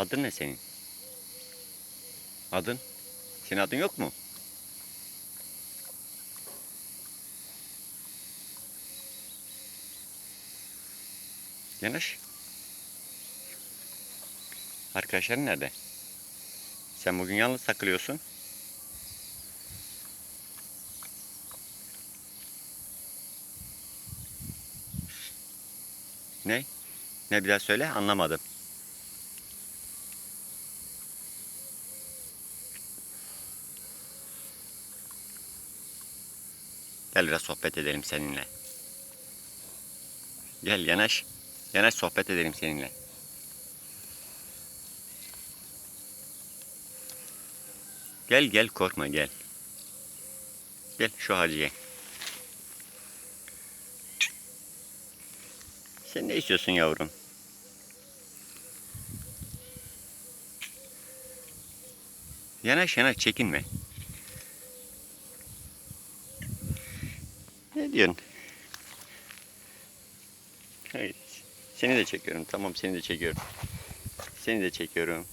Adın ne senin? Adın? Senin adın yok mu? Yanaş. Arkadaşların nerede? Sen bugün yalnız takılıyorsun. Ne? Ne bir daha söyle anlamadım. Gel biraz sohbet edelim seninle. Gel yanaş. Yanaş sohbet edelim seninle. Gel gel korkma gel. Gel şu hacıya. Sen ne istiyorsun yavrum? Yanaş yanaş çekinme. Ne diyorsun? Hayır. Seni de çekiyorum. Tamam seni de çekiyorum. Seni de çekiyorum.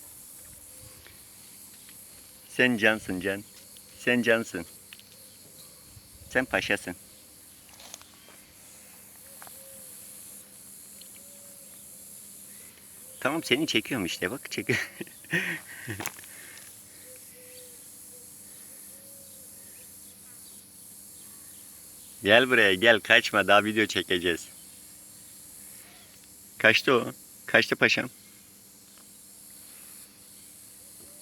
Sen cansın can. Sen cansın. Sen paşasın. Tamam seni çekiyorum işte bak çekiyor. gel buraya gel kaçma daha video çekeceğiz. Kaçtı o? Kaçtı paşam?